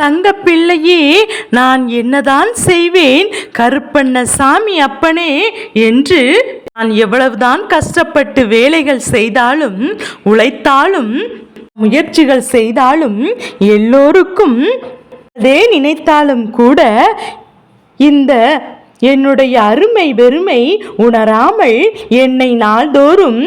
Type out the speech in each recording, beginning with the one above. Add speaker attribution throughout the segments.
Speaker 1: தங்க பிள்ளையே நான் என்னதான் செய்வேன்? கருப்பண்ண சாமி அப்பனே என்று நான் எவ்வளவுதான் கஷ்டப்பட்டு வேலைகள் செய்தாலும் உழைத்தாலும் முயற்சிகள் செய்தாலும் எல்லோருக்கும் அதே நினைத்தாலும் கூட இந்த என்னுடைய அருமை வெறுமை உணராமல் என்னை நாள்தோறும்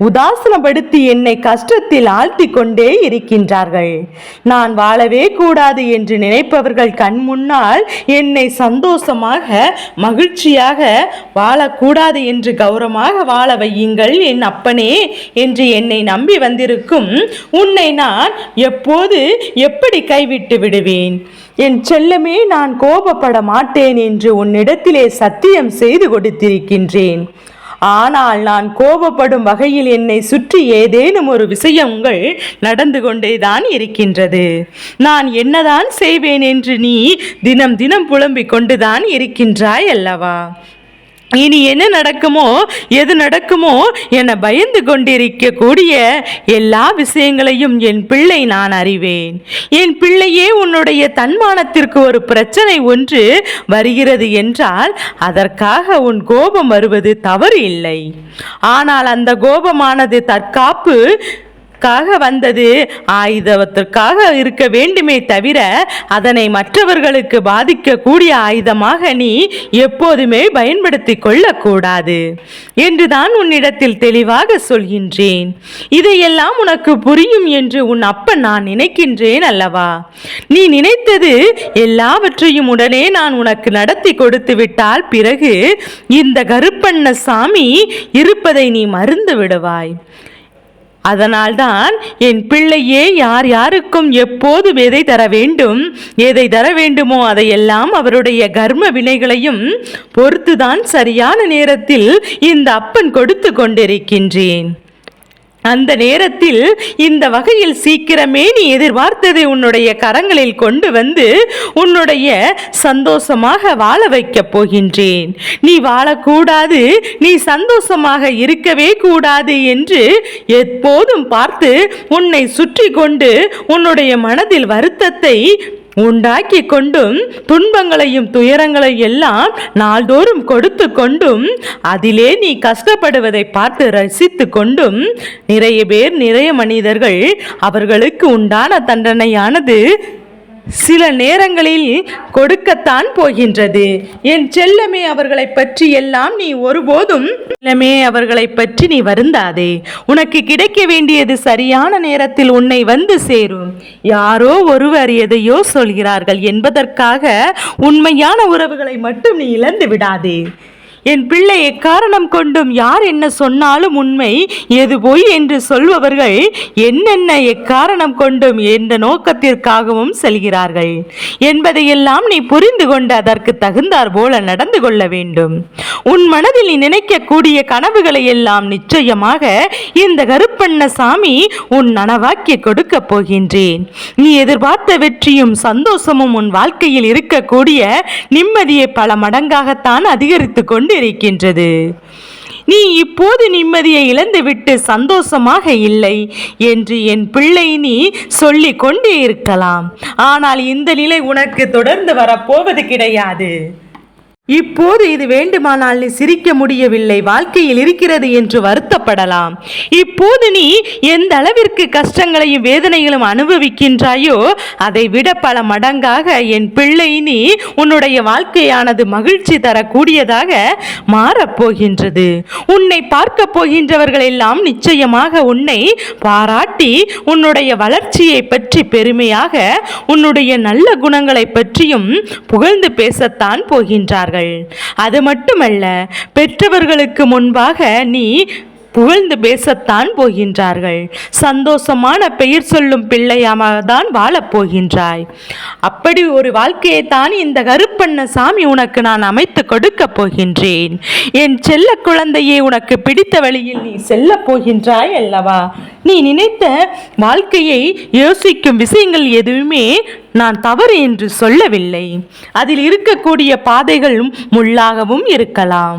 Speaker 1: உதாசனப்படுத்தி என்னை கஷ்டத்தில் ஆழ்த்தி கொண்டே இருக்கின்றார்கள். நான் வாழவே கூடாது என்று நினைப்பவர்கள் கண் முன்னால் என்னை சந்தோஷமாக மகிழ்ச்சியாக வாழக்கூடாது என்று கௌரவமாக வாழ வையுங்கள் என் அப்பனே என்று என்னை நம்பி வந்திருக்கும் உன்னை நான் எப்போது எப்படி கைவிட்டு விடுவேன்? என் செல்லமே நான் கோபப்பட மாட்டேன் என்று உன்னிடத்திலே சத்தியம் செய்து கொடுத்திருக்கின்றேன். ஆனால் நான் கோபப்படும் வகையில் என்னை சுற்றி ஏதேனும் ஒரு விஷயங்கள் நடந்து கொண்டேதான் இருக்கின்றது. நான் என்னதான் செய்வேன் என்று நீ தினம் தினம் புலம்பிக் கொண்டுதான் இருக்கின்றாய் அல்லவா? இனி என்ன நடக்குமோ எது நடக்குமோ என பயந்து கொண்டிருக்கக்கூடிய எல்லா விஷயங்களையும் என் பிள்ளை நான் அறிவேன். என் பிள்ளையே உன்னுடைய தன்மானத்திற்கு ஒரு பிரச்சனை ஒன்று வருகிறது என்றால் அதற்காக உன் கோபம் வருவது தவறு இல்லை. ஆனால் அந்த கோபமானது தற்காப்பு காக வந்தது. ஆயுதத்திற்காக இருக்க வேண்டுமே தவிர அதனை மற்றவர்களுக்கு பாதிக்கக்கூடிய ஆயுதமாக நீ எப்போதுமே பயன்படுத்தி கொள்ளக்கூடாது என்றுதான் உன்னிடத்தில் தெளிவாக சொல்கின்றேன். இதையெல்லாம் உனக்கு புரியும் என்று உன் அப்பன் நான் நினைக்கின்றேன் அல்லவா? நீ நினைத்தது எல்லாவற்றையும் உடனே நான் உனக்கு நடத்தி கொடுத்து விட்டால் பிறகு இந்த கருப்பண்ண சாமி இருப்பதை நீ மறந்து விடுவாய். அதனால்தான் என் பிள்ளையே யார் யாருக்கும் எப்போது எதை தர வேண்டும் எதை தர வேண்டுமோ அதையெல்லாம் அவருடைய கர்ம வினைகளையும் பொறுத்துதான் சரியான நேரத்தில் இந்த அப்பன் கொடுத்து கொண்டிருக்கின்றேன். அந்த நேரத்தில் இந்த வகையில் சீக்கிரமே நீ எதிர்பார்த்ததை உன்னுடைய கரங்களில் கொண்டு வந்து உன்னுடைய சந்தோஷமாக வாழ வைக்கப் போகின்றேன். நீ வாழக்கூடாது நீ சந்தோஷமாக இருக்கவே கூடாது என்று எப்போதும் பார்த்து உன்னை சுற்றி கொண்டு உன்னுடைய மனதில் வருத்தத்தை உண்டாக்கி கொண்டும் துன்பங்களையும் துயரங்களையும் எல்லாம் நாள்தோறும் கொடுத்து கொண்டும் அதிலே நீ கஷ்டப்படுவதை பார்த்து ரசித்து கொண்டும் நிறைய பேர் நிறைய மனிதர்கள் அவர்களுக்கு உண்டான தண்டனையானது சில நேரங்களில் கொடுக்கத்தான் போகின்றது. என் செல்லமே அவர்களை பற்றி எல்லாம் நீ ஒருபோதும் செல்லமே அவர்களை பற்றி நீ வருந்தாதே. உனக்கு கிடைக்க வேண்டியது சரியான நேரத்தில் உன்னை வந்து சேரும். யாரோ ஒருவர் எதையோ சொல்கிறார்கள் என்பதற்காக உண்மையான உறவுகளை மட்டும் நீ இழந்து விடாதே. என் பிள்ளை எக்காரணம் கொண்டும் யார் என்ன சொன்னாலும் உண்மை எது பொய் என்று சொல்பவர்கள் என்னென்ன எக்காரணம் கொண்டும் எந்த நோக்கத்திற்காகவும் செல்கிறார்கள். என்பதையெல்லாம் நீ புரிந்து கொண்டு அதற்கு தகுந்தார் போல நடந்து கொள்ள வேண்டும். உன் மனதில் நீ நினைக்கக்கூடிய கனவுகளை எல்லாம் நிச்சயமாக இந்த கருப்பண்ண சாமி உன் நனவாக்கி கொடுக்கப் போகின்றேன். நீ எதிர்பார்த்த வெற்றியும் சந்தோஷமும் உன் வாழ்க்கையில் இருக்கக்கூடிய நிம்மதியை பல மடங்காகத்தான் அதிகரித்து கொண்டு இருக்கின்றது. நீ இப்போது நிம்மதியை இழந்துவிட்டு சந்தோஷமாக இல்லை என்று என் பிள்ளை நீ சொல்லி கொண்டே இருக்கலாம். ஆனால் இந்த நிலை உனக்கு தொடர்ந்து வரப்போவது கிடையாது. இப்போது இது வேண்டுமானால் நீ சிரிக்க முடியவில்லை வாழ்க்கையில் இருக்கிறது என்று வருத்தப்படலாம். இப்போது நீ எந்த அளவிற்கு கஷ்டங்களையும் வேதனைகளும் அனுபவிக்கின்றாயோ அதை விட பல மடங்காக என் பிள்ளை நீ உன்னுடைய வாழ்க்கையானது மகிழ்ச்சி தரக்கூடியதாக மாறப்போகின்றது. உன்னை பார்க்க போகின்றவர்கள் எல்லாம் நிச்சயமாக உன்னை பாராட்டி உன்னுடைய வளர்ச்சியை பற்றி பெருமையாக உன்னுடைய நல்ல குணங்களை பற்றியும் புகழ்ந்து பேசத்தான் போகின்றார்கள். அது மட்டுமல்ல பெற்றவர்களுக்கு முன்பாக நீ புகழ்ந்து பேசத்தான் போகின்றார்கள். சந்தோஷமான பெயர் சொல்லும் பிள்ளையாக தான் வாழப் போகின்றாய். அப்படி ஒரு வாழ்க்கையைத்தான் இந்த கருப்பண்ண சாமி உனக்கு நான் அமைத்து கொடுக்க போகின்றேன். என் செல்ல குழந்தையே உனக்கு பிடித்த வழியில் நீ செல்ல போகின்றாய் அல்லவா? நீ நினைத்த வாழ்க்கையை யோசிக்கும் விஷயங்கள் எதுவுமே நான் தவறு என்று சொல்லவில்லை. அதில் இருக்கக்கூடிய பாதைகள் முள்ளாகவும் இருக்கலாம்.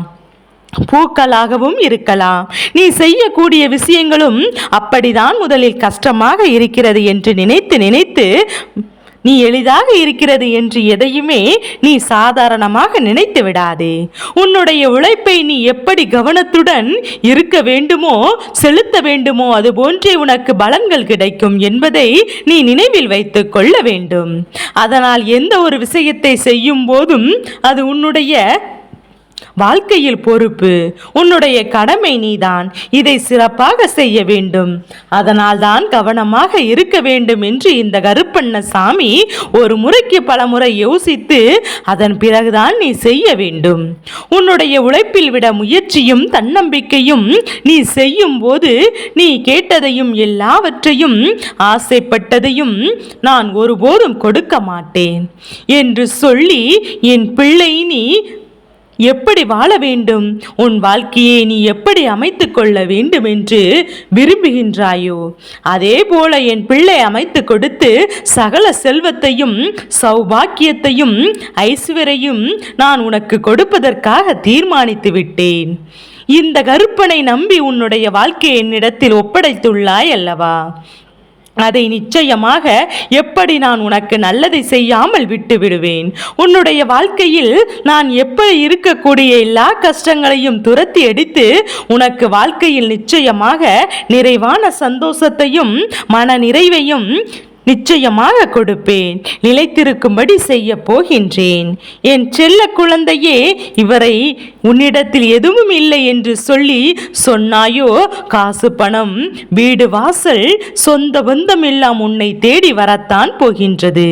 Speaker 1: பூக்களாகவும் இருக்கலாம். நீ செய்யக்கூடிய விஷயங்களும் அப்படிதான் முதலில் கஷ்டமாக இருக்கிறது என்று நினைத்து நினைத்து நீ எளிதாக இருக்கிறது என்று எதையுமே நீ சாதாரணமாக நினைத்து விடாதே. உன்னுடைய உழைப்பை நீ எப்படி கவனத்துடன் இருக்க வேண்டுமோ செலுத்த வேண்டுமோ அது போன்றே உனக்கு பலன்கள் கிடைக்கும் என்பதை நீ நினைவில் வைத்து கொள்ள வேண்டும். அதனால் எந்த ஒரு விஷயத்தை செய்யும் போதும் அது உன்னுடைய வாழ்க்கையில் பொறுப்பு உன்னுடைய கடமை நீதான். இதை சிறப்பாக செய்ய வேண்டும். அதனால் தான் கவனமாக இருக்க வேண்டும் என்று இந்த கருப்பண்ண சாமி ஒரு முறைக்கு பல முறை யோசித்து அதன் பிறகுதான் நீ செய்ய வேண்டும். உன்னுடைய உழைப்பில் விட முயற்சியும் தன்னம்பிக்கையும் நீ செய்யும் போது நீ கேட்டதையும் எல்லாவற்றையும் ஆசைப்பட்டதையும் நான் ஒருபோதும் கொடுக்க மாட்டேன். என்று சொல்லி என் பிள்ளை நீ எப்படி வாழ வேண்டும்? உன் வாழ்க்கையை நீ எப்படி அமைத்து கொள்ள வேண்டும் என்று விரும்புகின்றாயோ? அதே போல என் பிள்ளை அமைத்து கொடுத்து சகல செல்வத்தையும் சௌபாக்கியத்தையும் ஐஸ்வரையும் நான் உனக்கு கொடுப்பதற்காக தீர்மானித்து விட்டேன். இந்த கருப்பனை நம்பி உன்னுடைய வாழ்க்கையை என்னிடத்தில் ஒப்படைத்துள்ளாய் அல்லவா? அதை நிச்சயமாக எப்படி நான் உனக்கு நல்லதை செய்யாமல் விட்டு விடுவேன்? உன்னுடைய வாழ்க்கையில் நான் எப்படி இருக்கக்கூடிய எல்லா கஷ்டங்களையும் துரத்தி அடித்து உனக்கு வாழ்க்கையில் நிச்சயமாக நிறைவான சந்தோஷத்தையும் மன நிறைவையும் நிச்சயமாக கொடுப்பேன். நிலைத்திருக்கும்படி செய்ய போகின்றேன். என் செல்ல குழந்தையே இவரை உன்னிடத்தில் எதுவும் இல்லை என்று சொல்லி சொன்னாயோ காசு பணம் வீடு வாசல் சொந்த பந்தம் எல்லாம் உன்னை தேடி வரத்தான் போகின்றது.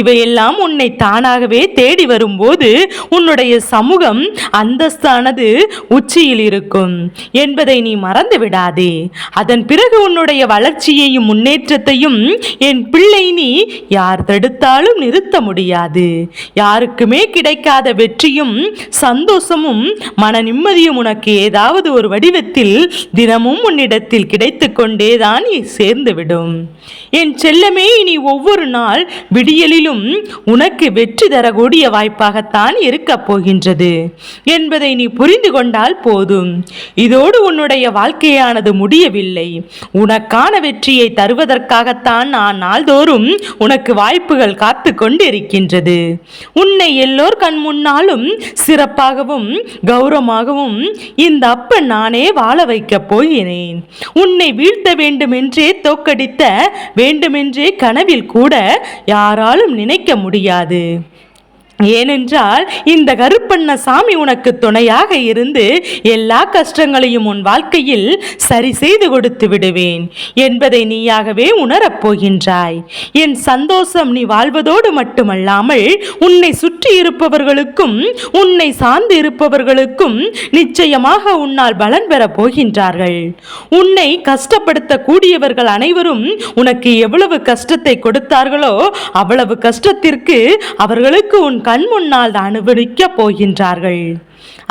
Speaker 1: இவையெல்லாம் உன்னை தானாகவே தேடி வரும்போது உன்னுடைய சமூகம் அந்தஸ்தானது உச்சியில் இருக்கும் என்பதை நீ மறந்து விடாதே அதன் பிறகு உன்னுடைய வளர்ச்சியையும் முன்னேற்றத்தையும் என் பிள்ளை நீ யார் தடுத்தாலும் நிறுத்த முடியாது. யாருக்குமே கிடைக்காத வெற்றியும் சந்தோஷமும் மன நிம்மதியும் உனக்கு ஏதாவது ஒரு வடிவத்தில் தினமும் உன்னிடத்தில் கிடைத்து கொண்டேதான் நீ சேர்ந்துவிடும். என் செல்லமே இனி ஒவ்வொரு நாள் விடியலிலும் உனக்கு வெற்றி தரக்கூடிய வாய்ப்பாகத்தான் இருக்கப் போகின்றது. என்பதை நீ புரிந்து கொண்டால் போதும். இதோடு உன்னுடைய வாழ்க்கையானது முடியவில்லை. உனக்கான வெற்றியை தருவதற்காகத்தான் நான் நாள்தோறும் உனக்கு வாய்ப்புகள் காத்து கொண்டிருக்கின்றது. உன்னை எல்லோர் கண் முன்னாலும் சிறப்பாகவும் கௌரவமாகவும் இந்த அப்பன் நானே வாழ வைக்கப் போகிறேன். உன்னை வீழ்த்த வேண்டுமென்றே தோக்கடித்த வேண்டுமென்றே கனவில் கூட யாராலும் நினைக்க முடியாது. ஏனென்றால் இந்த கருப்பண்ண சாமி உனக்கு துணையாக இருந்து எல்லா கஷ்டங்களையும் உன் வாழ்க்கையில் சரி செய்து கொடுத்து விடுவேன் என்பதை நீயாகவே உணரப் போகின்றாய். என் சந்தோஷம் நீ வாழ்வதோடு மட்டுமல்லாமல் உன்னை சுற்றி இருப்பவர்களுக்கும் உன்னை சார்ந்து இருப்பவர்களுக்கும் நிச்சயமாக உன்னால் பலன் பெறப் போகின்றார்கள். உன்னை கஷ்டப்படுத்தக்கூடியவர்கள் அனைவரும் உனக்கு எவ்வளவு கஷ்டத்தை கொடுத்தார்களோ அவ்வளவு கஷ்டத்திற்கு அவர்களுக்கு உன் கண் முன்னால் அனுபவிக்கப் போகின்றார்கள்.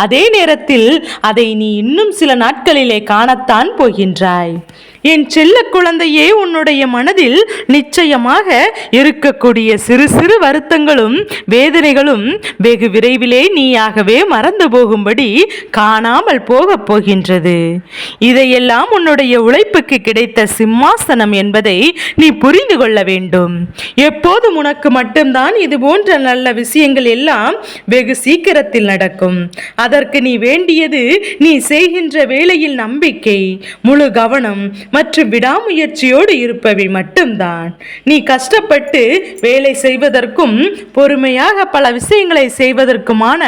Speaker 1: அதே நேரத்தில் அதை நீ இன்னும் சில நாட்களிலே காணத்தான் போகின்றாய். என் செல்ல குழந்தையே உன்னுடைய மனதில் நிச்சயமாக இருக்கக்கூடிய சிறு சிறு வருத்தங்களும் வேதனைகளும் வெகு விரைவிலே நீயாகவே மறந்து போகும்படி காணாமல் போகப் போகின்றது. இதையெல்லாம் உன்னுடைய உழைப்புக்கு கிடைத்த சிம்மாசனம் என்பதை நீ புரிந்து கொள்ள வேண்டும். எப்போதும் உனக்கு மட்டும்தான் இது போன்ற நல்ல விஷயங்கள் எல்லாம் வெகு சீக்கிரத்தில் நடக்கும். அதற்கு நீ வேண்டியது நீ செய்கின்ற வேலையில் நம்பிக்கை முழு கவனம் மற்றும் விடாமுயற்சியோடு இருப்பவை மட்டும்தான். நீ கஷ்டப்பட்டு வேலை செய்வதற்கும் பொறுமையாக பல விஷயங்களை செய்வதற்குமான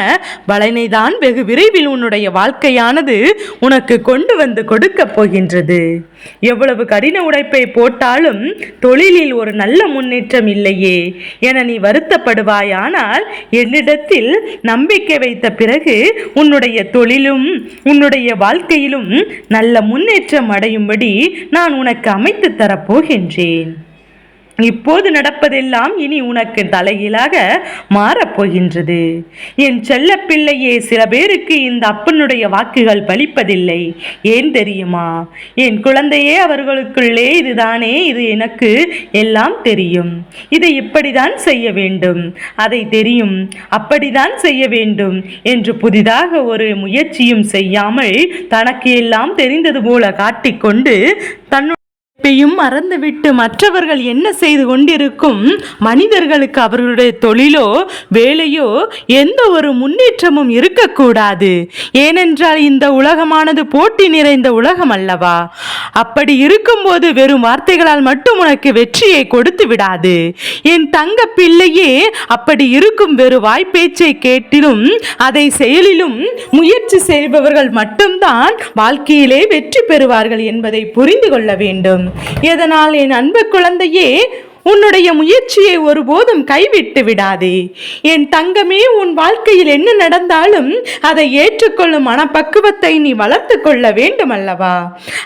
Speaker 1: பலனை தான் வெகு விரைவில் உன்னுடைய வாழ்க்கையானது உனக்கு கொண்டு வந்து கொடுக்கப் போகின்றது. எவ்வளவு கடின உழைப்பை போட்டாலும் தொழிலில் ஒரு நல்ல முன்னேற்றம் இல்லையே என நீ வருத்தப்படுவாயானால் என்னிடத்தில் நம்பிக்கை வைத்த பிறகு உன்னுடைய தொழிலும் உன்னுடைய வாழ்க்கையிலும் நல்ல முன்னேற்றம் அடையும்படி நான் உனக்கு அமைத்து தரப்போகின்றேன். இப்போது நடப்பதெல்லாம் இனி உனக்கு தலைகீழாக மாறப்போகின்றது. என் செல்ல பிள்ளையே சில பேருக்கு இந்த அப்பனுடைய வாக்குகள் பலிப்பதில்லை. ஏன் தெரியுமா? என் குழந்தையே அவர்களுக்குள்ளே இதுதானே இது எனக்கு எல்லாம் தெரியும். இதை இப்படிதான் செய்ய வேண்டும். அதை தெரியும் அப்படிதான் செய்ய வேண்டும் என்று புதிதாக ஒரு முயற்சியும் செய்யாமல் தனக்கு எல்லாம் தெரிந்தது போல காட்டிக்கொண்டு தன்னுடைய இப்பையும் மறந்துவிட்டு மற்றவர்கள் என்ன செய்து கொண்டிருக்கும்? மனிதர்களுக்கு அவர்களுடைய தொழிலோ வேலையோ எந்த ஒரு முன்னேற்றமும் இருக்கக்கூடாது. ஏனென்றால் இந்த உலகமானது போட்டி நிறைந்த உலகம் அல்லவா? அப்படி இருக்கும்போது வெறும் வார்த்தைகளால் மட்டும் உனக்கு வெற்றியை கொடுத்து விடாது. என் தங்க பிள்ளையே அப்படி இருக்கும் வெறு வாய்ப்பேச்சை கேட்டிலும் அதை செயலிலும் முயற்சி செய்பவர்கள் மட்டும்தான் வாழ்க்கையிலே வெற்றி பெறுவார்கள் என்பதை புரிந்து கொள்ள வேண்டும். எதனால் என் அன்பு குழந்தையே உன்னுடைய முயற்சியை ஒருபோதும் கைவிட்டு விடாதே. என் தங்கமே உன் வாழ்க்கையில் என்ன நடந்தாலும் அதை ஏற்றுக்கொள்ளும் மனப்பக்குவத்தை நீ வளர்த்து கொள்ள வேண்டும் அல்லவா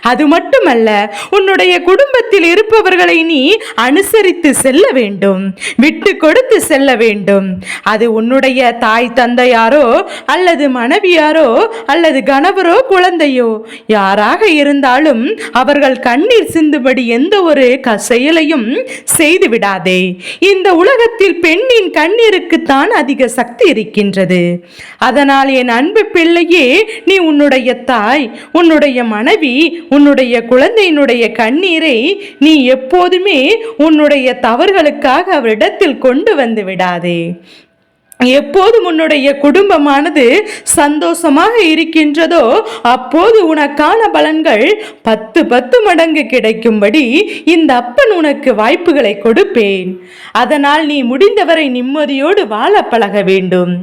Speaker 1: அது மட்டுமல்ல உன்னுடைய குடும்பத்தில் இருப்பவர்களை நீ அனுசரித்து செல்ல வேண்டும் விட்டு கொடுத்து செல்ல வேண்டும். அது உன்னுடைய தாய் தந்தையாரோ அல்லது மனைவியாரோ அல்லது கணவரோ குழந்தையோ யாராக இருந்தாலும் அவர்கள் கண்ணீர் சிந்துபடி எந்த ஒரு க செயலையும் செய்து விடாதே. இந்த உலகத்தில் பெண்ணின் கண்ணீருக்குத்தான் அதிக சக்தி இருக்கின்றது. அதனால் என் அன்பு பிள்ளையே நீ உன்னுடைய தாய் உன்னுடைய மனைவி உன்னுடைய குழந்தையினுடைய கண்ணீரை நீ எப்போதுமே உன்னுடைய தவறுகளுக்காக அவரிடத்தில் கொண்டு வந்து விடாதே. எப்போது உன்னுடைய குடும்பமானது சந்தோஷமாக இருக்கின்றதோ அப்போது உனக்கான பலன்கள் பத்து பத்து மடங்கு கிடைக்கும்படி இந்த அப்பன் உனக்கு வாய்ப்புகளை கொடுப்பேன். அதனால் நீ முடிந்தவரை நிம்மதியோடு வாழ பழக வேண்டும்.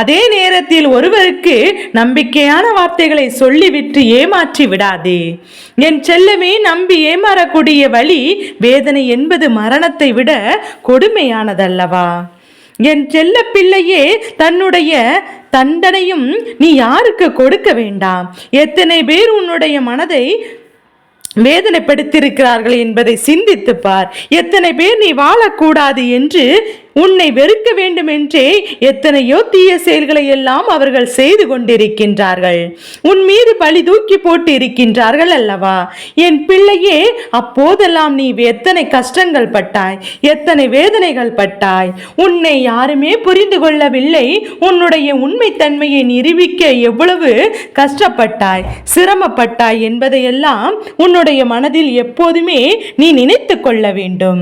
Speaker 1: அதே நேரத்தில் ஒருவருக்கு நம்பிக்கையான வார்த்தைகளை சொல்லிவிட்டு ஏமாற்றி விடாதே. என் செல்லமே நம்பி ஏமாறக்கூடிய வழி வேதனை என்பது மரணத்தை விட கொடுமையானதல்லவா? என் செல்ல பிள்ளையே தன்னுடைய தண்டனையும் நீ யாருக்கு கொடுக்க வேண்டாம்? எத்தனை பேர் உன்னுடைய மனதை வேதனைப்படுத்தியிருக்கிறார்கள் என்பதை சிந்தித்துப்பார் எத்தனை பேர் நீ வாழக்கூடாது என்று உன்னை வெறுக்க வேண்டுமென்றே எத்தனையோ தீய செயல்களை எல்லாம் அவர்கள் செய்து கொண்டிருக்கின்றார்கள். உன் மீது பழி தூக்கி போட்டு இருக்கின்றார்கள் அல்லவா? என் பிள்ளையே அப்போதெல்லாம் நீ எத்தனை கஷ்டங்கள் பட்டாய் எத்தனை வேதனைகள் பட்டாய்? உன்னை யாருமே புரிந்து கொள்ளவில்லை. உன்னுடைய உண்மைத்தன்மையை நிரூபிக்க எவ்வளவு கஷ்டப்பட்டாய் சிரமப்பட்டாய் என்பதையெல்லாம் உன்னுடைய மனதில் எப்போதுமே நீ நினைத்து கொள்ள வேண்டும்.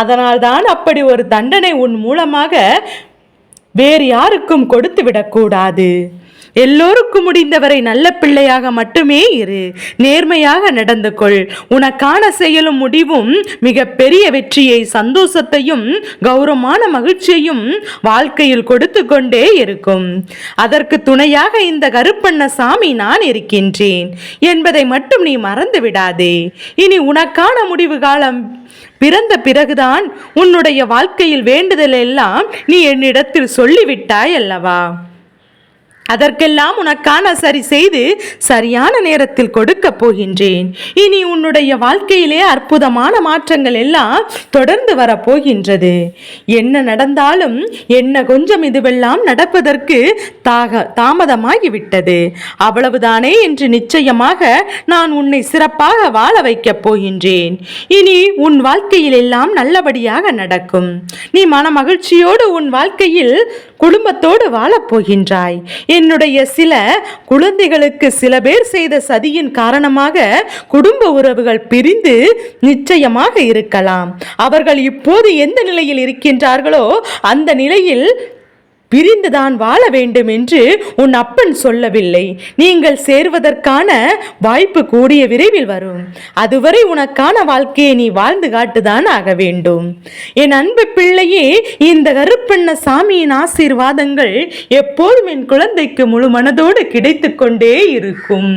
Speaker 1: அதனால்தான் அப்படி ஒரு தண்டனை உன் மூலமாக வேறு யாருக்கும் கொடுத்து விடக்கூடாது எல்லோருக்கும் முடிந்தவரை நல்ல பிள்ளையாக மட்டுமே இரு. நேர்மையாக நடந்து கொள். உனக்கான செயலும் முடிவும் மிக பெரிய வெற்றியை சந்தோஷத்தையும் கௌரவமான மகிழ்ச்சியையும் வாழ்க்கையில் கொடுத்து கொண்டே இருக்கும். அதற்கு துணையாக இந்த கருப்பண்ண சாமி நான் இருக்கின்றேன். என்பதை மட்டும் நீ மறந்து விடாதே. இனி உனக்கான முடிவு காலம் பிறந்த பிறகுதான் உன்னுடைய வாழ்க்கையில் வேண்டுதல் எல்லாம் நீ என்னிடத்தில் சொல்லிவிட்டாய் அல்லவா? அதற்கெல்லாம் உனக்கான சரி செய்து சரியான நேரத்தில் கொடுக்க போகின்றேன். இனி உன்னுடைய வாழ்க்கையிலே அற்புதமான மாற்றங்கள் எல்லாம் தொடர்ந்து வரப்போகின்றது என்ன நடந்தாலும் என்ன கொஞ்சம் இதுவெல்லாம் நடப்பதற்கு தாக தாமதமாகிவிட்டது. அவ்வளவுதானே என்று நிச்சயமாக நான் உன்னை சிறப்பாக வாழ வைக்கப் போகின்றேன். இனி உன் வாழ்க்கையில் எல்லாம் நல்லபடியாக நடக்கும். நீ மன மகிழ்ச்சியோடு உன் வாழ்க்கையில் குடும்பத்தோடு வாழப் போகின்றாய். என்னுடைய சில குழந்தைகளுக்கு சில பேர் செய்த சதியின் காரணமாக குடும்ப உறவுகள் பிரிந்து நிச்சயமாக இருக்கலாம். அவர்கள் இப்போது எந்த நிலையில் இருக்கின்றார்களோ அந்த நிலையில் பிரிந்துதான் வாழ வேண்டும் என்று உன் அப்பன் சொல்லவில்லை. நீங்கள் சேர்வதற்கான வாய்ப்பு கூடிய விரைவில் வரும். அதுவரை உனக்கான வாழ்க்கையை நீ வாழ்ந்து காட்டுதான் ஆக வேண்டும். என் அன்பு பிள்ளையே இந்த கருப்பண்ண சாமியின் ஆசீர்வாதங்கள் எப்போதும் என் குழந்தைக்கு முழு மனதோடு கிடைத்து கொண்டே இருக்கும்.